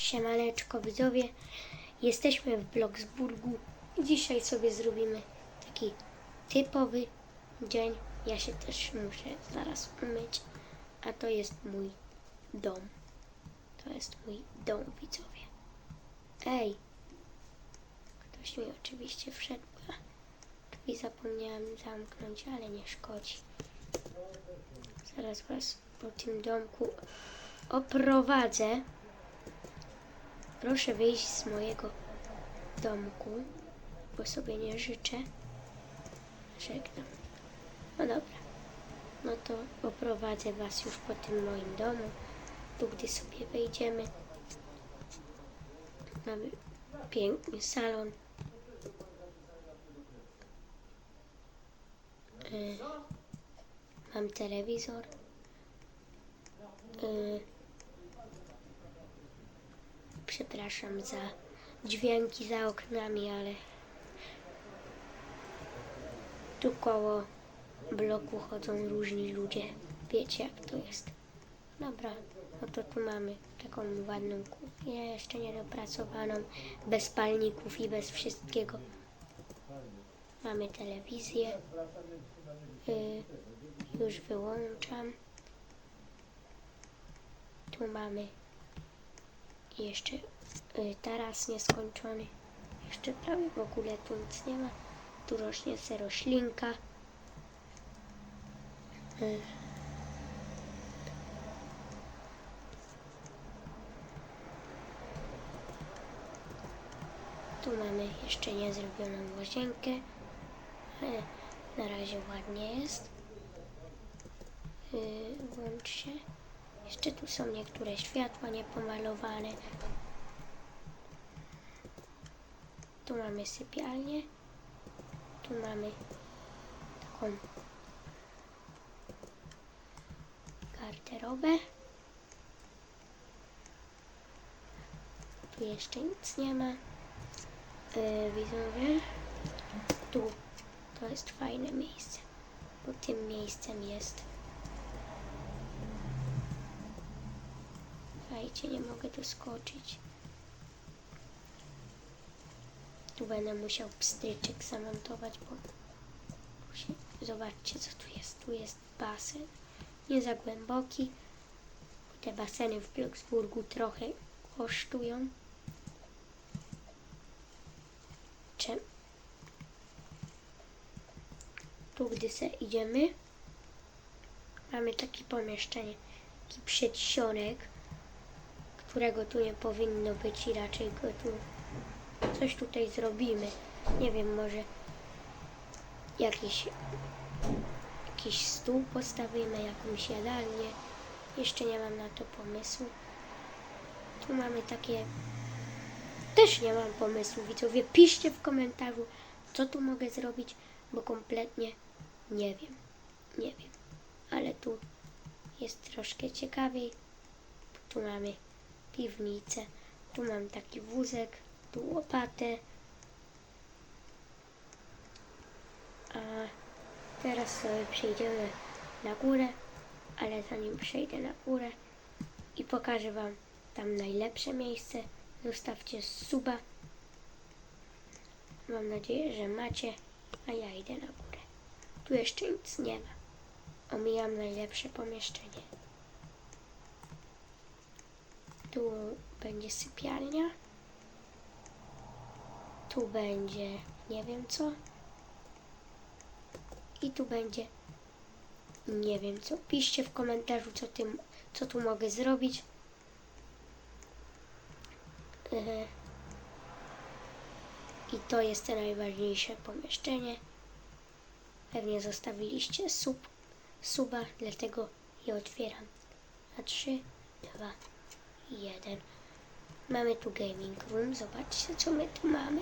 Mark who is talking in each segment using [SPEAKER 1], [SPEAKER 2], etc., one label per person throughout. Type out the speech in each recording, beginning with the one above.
[SPEAKER 1] Siemaneczko widzowie, jesteśmy w Bloksburgu dzisiaj sobie zrobimy taki typowy dzień. Ja się też muszę zaraz umyć, a to jest mój dom. To jest mój dom widzowie. Ej, ktoś mi oczywiście wszedł. a Drzwi zapomniałem zamknąć, ale nie szkodzi. Zaraz was po tym domku oprowadzę. Proszę wyjść z mojego domku, bo sobie nie życzę. Żegnam. No dobra. No to oprowadzę Was już po tym moim domu. Tu, gdy sobie wejdziemy, mamy piękny salon. Y, mam telewizor. Przepraszam za dźwięki za oknami, ale tu koło bloku chodzą różni ludzie. Wiecie jak to jest. Dobra, no to tu mamy taką ładną kuchnię, jeszcze niedopracowaną, bez palników i bez wszystkiego. Mamy telewizję. Y, już wyłączam. Tu mamy jeszcze y, taras nieskończony. Jeszcze prawie w ogóle tu nic nie ma. Tu rośnie se roślinka. Y. Tu mamy jeszcze niezrobioną łazienkę, ale na razie ładnie jest. Yy, włącz się. Jeszcze tu są niektóre światła niepomalowane. Tu mamy sypialnię. Tu mamy taką garderobę. Tu jeszcze nic nie ma. Yy, widzowie. Tu to jest fajne miejsce. Bo tym miejscem jest Słuchajcie, nie mogę tu skoczyć. Tu będę musiał pstryczek zamontować, bo zobaczcie co tu jest. Tu jest basen. Nie za głęboki. Te baseny w Bloksburgu trochę kosztują. Czem? Tu gdy se idziemy, mamy takie pomieszczenie, taki przedsionek którego tu nie powinno być i raczej go tu coś tutaj zrobimy. Nie wiem, może jakiś, jakiś stół postawimy, jakąś jadalnię. Jeszcze nie mam na to pomysłu. Tu mamy takie... Też nie mam pomysłu, widzowie. Piszcie w komentarzu, co tu mogę zrobić, bo kompletnie nie wiem. Nie wiem. Ale tu jest troszkę ciekawiej. Tu mamy piwnicę. Tu mam taki wózek, tu łopatę. A teraz sobie przejdziemy na górę, ale zanim przejdę na górę i pokażę Wam tam najlepsze miejsce, zostawcie suba. Mam nadzieję, że macie, a ja idę na górę. Tu jeszcze nic nie ma. Omijam najlepsze pomieszczenie. Tu będzie sypialnia. Tu będzie nie wiem co. I tu będzie nie wiem co. Piszcie w komentarzu, co, tym, co tu mogę zrobić. I to jest te najważniejsze pomieszczenie. Pewnie zostawiliście sub, suba, dlatego je otwieram. Na 3, 2, jeden. Mamy tu gaming room. Zobaczcie, co my tu mamy.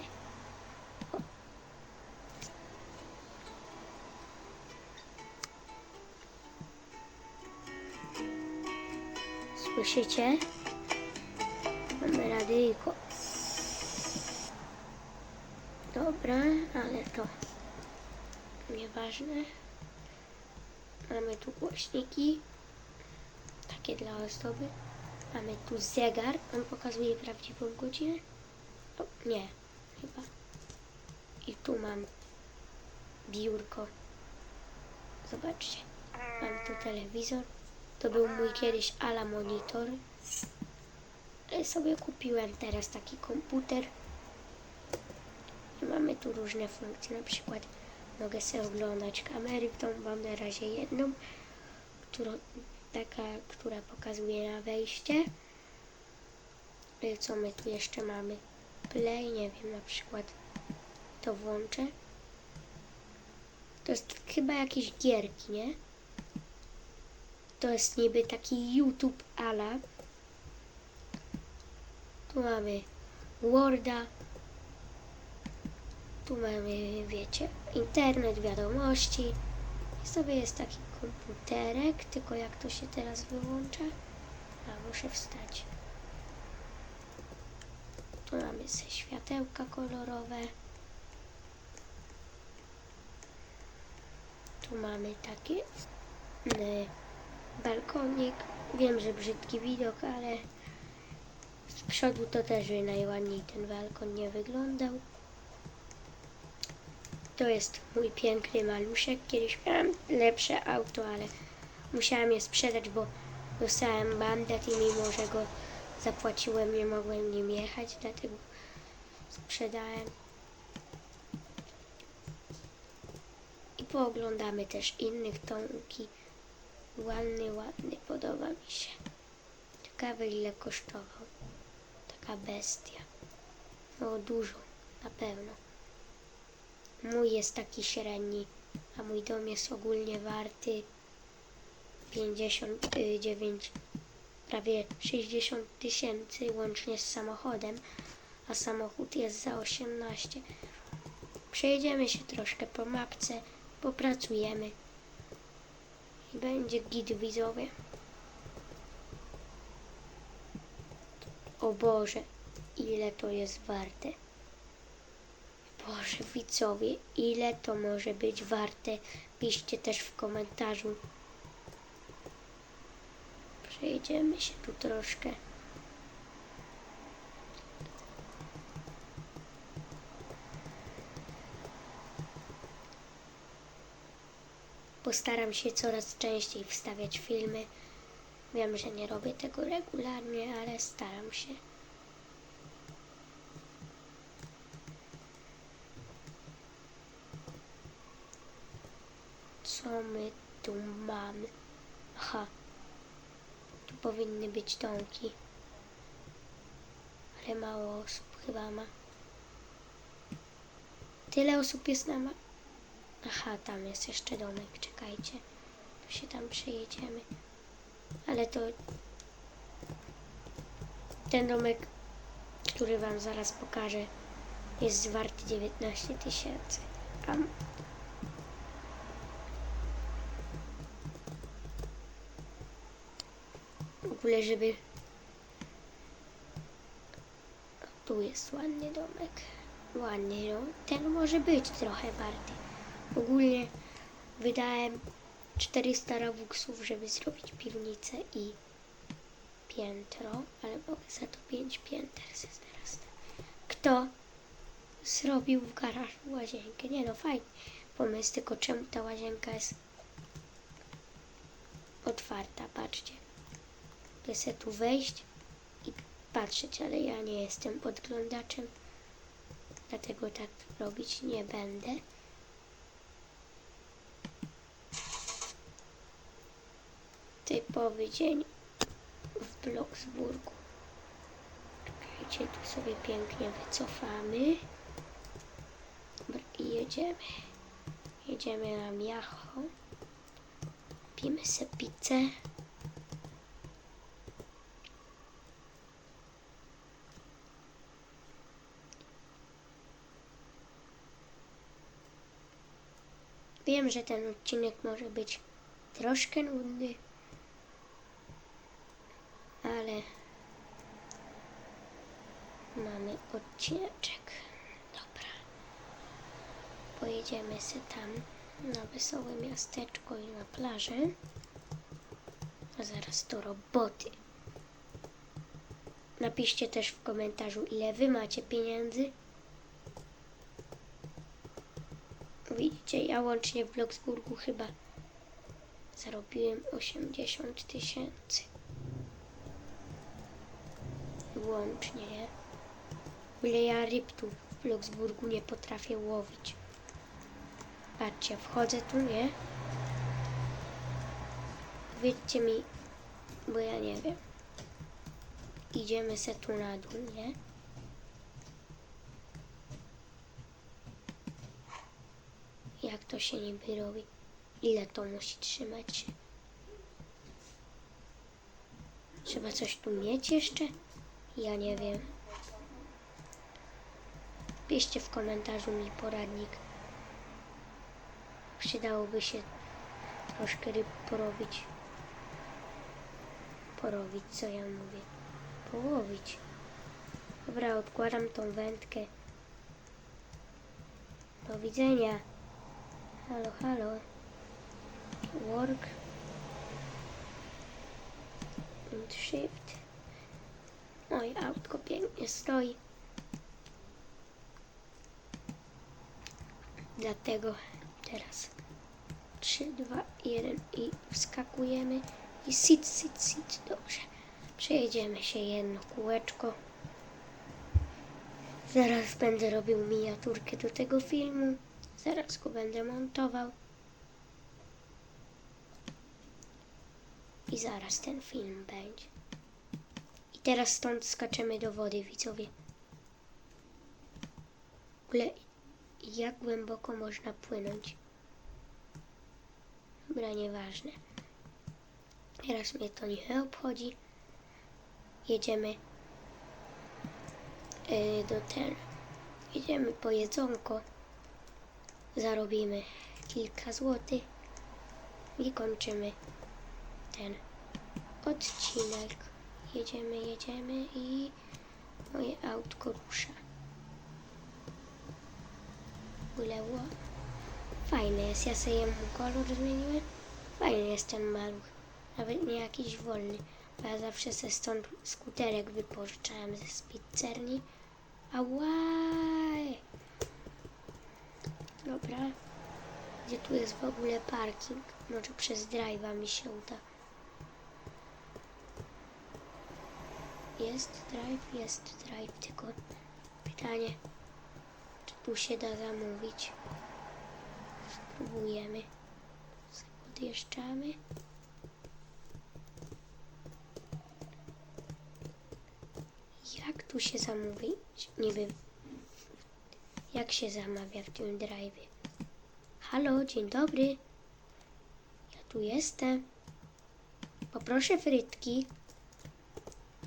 [SPEAKER 1] Słyszycie? Mamy radyjko. Dobra, ale to nieważne. Mamy tu głośniki. Takie dla ozdoby. Mamy tu zegar. On pokazuje prawdziwą godzinę. O, nie, chyba. I tu mam biurko. Zobaczcie. Mam tu telewizor. To był mój kiedyś ala monitor. Ale sobie kupiłem teraz taki komputer. I mamy tu różne funkcje. Na przykład mogę sobie oglądać kamery. Tą mam na razie jedną, którą, taka, która pokazuje na wejście. Co my tu jeszcze mamy? Play, nie wiem, na przykład to włączę. To jest chyba jakieś gierki, nie? To jest niby taki YouTube ala. Tu mamy Worda. Tu mamy, wiecie, internet, wiadomości. I sobie jest taki komputerek, tylko jak to się teraz wyłącza? A, muszę wstać. Tu mamy światełka kolorowe. Tu mamy taki y, balkonik. Wiem, że brzydki widok, ale z przodu to też najładniej ten balkon nie wyglądał. To jest mój piękny maluszek. Kiedyś miałem lepsze auto, ale musiałem je sprzedać, bo dostałem mandat i mimo, że go zapłaciłem, nie mogłem nim jechać, dlatego sprzedałem. I pooglądamy też innych Tomki. Ładny, ładny, podoba mi się. Ciekawe ile kosztował. Taka bestia. No dużo, na pewno. Mój jest taki średni, a mój dom jest ogólnie warty 59, prawie 60 tysięcy łącznie z samochodem, a samochód jest za 18. Przejedziemy się troszkę po mapce, popracujemy i będzie git widzowie. O Boże, ile to jest warte. Boże, widzowie, ile to może być warte? Piszcie też w komentarzu. Przejedziemy się tu troszkę. Postaram się coraz częściej wstawiać filmy. Wiem, że nie robię tego regularnie, ale staram się. Co my tu mamy? Aha. Tu powinny być domki. Ale mało osób chyba ma. Tyle osób jest na ma... Aha, tam jest jeszcze domek, czekajcie. Tu się tam przejedziemy. Ale to... Ten domek, który wam zaraz pokażę, jest warty 19 tysięcy. A w ogóle, żeby... Tu jest ładny domek. Ładny, no. Ten może być trochę warty. Ogólnie wydałem 400 robuxów, żeby zrobić piwnicę i piętro, ale mogę za to 5 pięter teraz. Kto zrobił w garażu łazienkę? Nie no, fajny pomysł, tylko czemu ta łazienka jest otwarta, patrzcie. Mogę se tu wejść i patrzeć, ale ja nie jestem podglądaczem, dlatego tak robić nie będę. Typowy dzień w Bloksburgu. Czekajcie, tu sobie pięknie wycofamy. I jedziemy. Jedziemy na Miacho. Pijemy se pizzę. Wiem, że ten odcinek może być troszkę nudny, ale mamy odcineczek. Dobra. Pojedziemy sobie tam na wesołe miasteczko i na plażę. A zaraz do roboty. Napiszcie też w komentarzu, ile wy macie pieniędzy. Widzicie, ja łącznie w Bloksburgu chyba zarobiłem 80 tysięcy. Łącznie, nie? Ile ja ryb tu w Bloksburgu nie potrafię łowić. Patrzcie, wchodzę tu, nie? Powiedzcie mi, bo ja nie wiem. Idziemy se tu na dół, nie? Jak to się niby robi? Ile to musi trzymać? Trzeba coś tu mieć jeszcze? Ja nie wiem. Piszcie w komentarzu mi poradnik. Przydałoby się troszkę ryb porobić. Porobić, co ja mówię? Połowić. Dobra, odkładam tą wędkę. Do widzenia. Halo, halo. Work. And shift. Oj, autko pięknie stoi. Dlatego teraz 3, 2, 1 i wskakujemy i sit, sit, sit. Dobrze. Przejedziemy się jedno kółeczko. Zaraz będę robił miniaturkę do tego filmu. Zaraz go będę montował. I zaraz ten film będzie. I teraz stąd skaczemy do wody, widzowie. W ogóle jak głęboko można płynąć? Dobra, nieważne. Teraz mnie to nie obchodzi. Jedziemy yy, do ten. Jedziemy po jedzonko. Zarobimy kilka złotych i kończymy ten odcinek. Jedziemy, jedziemy i moje autko rusza. Uleło. Fajny jest, ja sobie mu kolor zmieniłem. Fajny jest ten maluch. Nawet nie jakiś wolny. Bo ja zawsze se stąd skuterek wypożyczałem ze spizzerni. Ałaj! Dobra. Gdzie tu jest w ogóle parking? Może przez drive'a mi się uda. Jest drive? Jest drive, tylko pytanie, czy tu się da zamówić? Spróbujemy. Podjeżdżamy. Jak tu się zamówić? Niby jak się zamawia w tym drive? Halo, dzień dobry. Ja tu jestem. Poproszę frytki.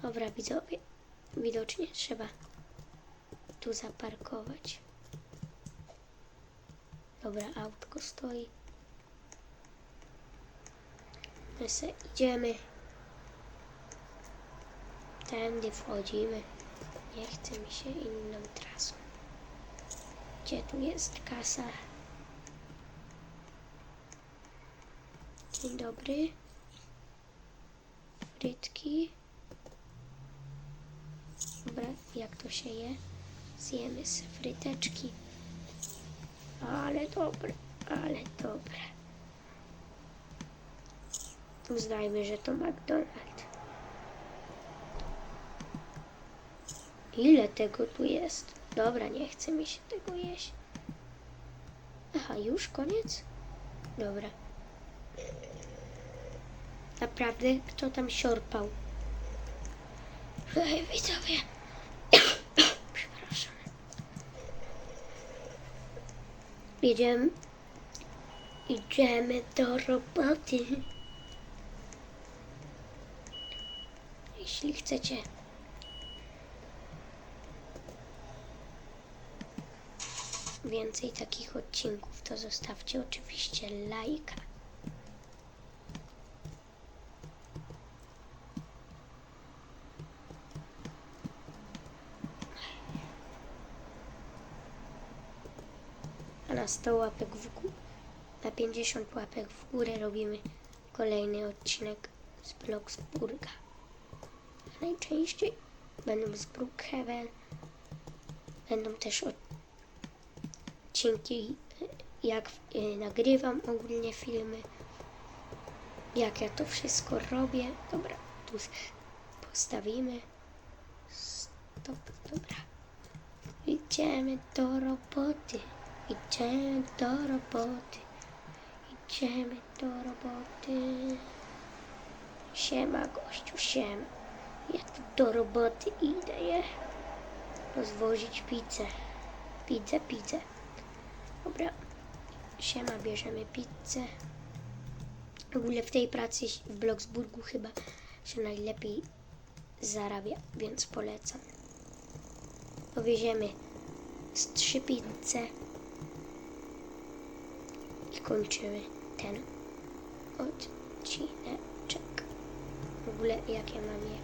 [SPEAKER 1] Dobra, widzowie. Widocznie trzeba tu zaparkować. Dobra, autko stoi. My se idziemy. Tędy wchodzimy. Nie chce mi się inną trasą. Gdzie tu jest kasa? Dzień dobry. Frytki. Dobra, jak to się je? Zjemy z fryteczki. Ale dobre, ale dobre. Uznajmy, że to McDonald's. Ile tego tu jest? Dobra, nie chce mi się tego jeść. Aha, już koniec? Dobra. Naprawdę? Kto tam siorpał? Ej, widzowie. Przepraszam. Idziemy. Idziemy do roboty. Jeśli chcecie więcej takich odcinków, to zostawcie oczywiście lajka. A na 100 łapek w górę, na 50 łapek w górę robimy kolejny odcinek z Bloksburga. Najczęściej będą z Brookhaven. Będą też odcinki, y, jak y, nagrywam ogólnie filmy. Jak ja to wszystko robię. Dobra, tu postawimy. Stop, dobra. Idziemy do roboty. Idziemy do roboty. Idziemy do roboty. Siema, gościu, siema. Ja tu do roboty idę, je. Rozwozić pizzę. Pizzę, pizzę. Dobra. Siema, bierzemy pizzę. W ogóle w tej pracy w Bloksburgu chyba się najlepiej zarabia, więc polecam. Powieziemy z trzy pizze i kończymy ten odcineczek. W ogóle jak ja mam je.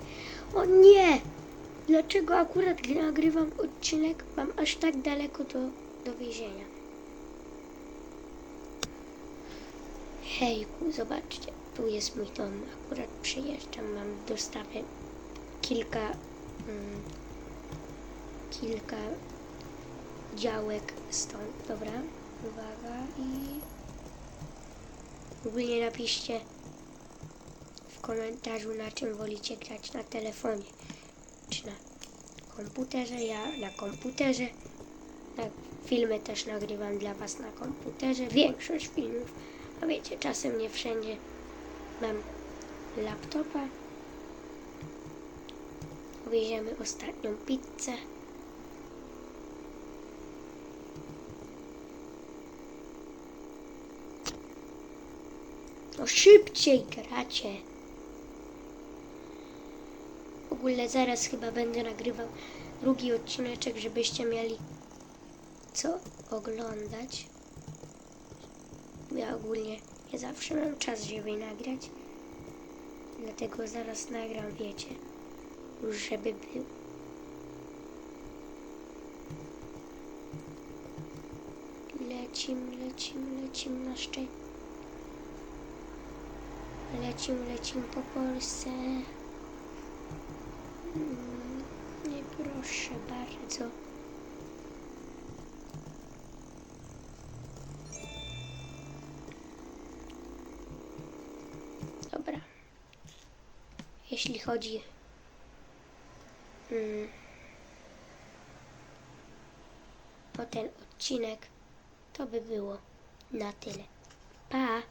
[SPEAKER 1] O nie! Dlaczego akurat nagrywam odcinek, mam aż tak daleko do, do więzienia? Hejku, zobaczcie, tu jest mój dom. Akurat przyjeżdżam, mam dostawę kilka, mm, kilka działek stąd. Dobra, uwaga i ogólnie napiszcie w komentarzu na czym wolicie grać na telefonie czy na komputerze. Ja na komputerze. Na filmy też nagrywam dla Was na komputerze. Większość filmów. A wiecie, czasem nie wszędzie mam laptopa. Wieziemy ostatnią pizzę. No szybciej gracie. W ogóle zaraz chyba będę nagrywał drugi odcineczek, żebyście mieli co oglądać. Ja ogólnie nie zawsze mam czas, żeby nagrać. Dlatego zaraz nagram, wiecie, żeby był. Lecim, lecim, lecim na szczyt. Lecim, lecim po Polsce. Mm, Nie proszę bardzo. Jeśli chodzi mm, o ten odcinek, to by było na tyle. Pa!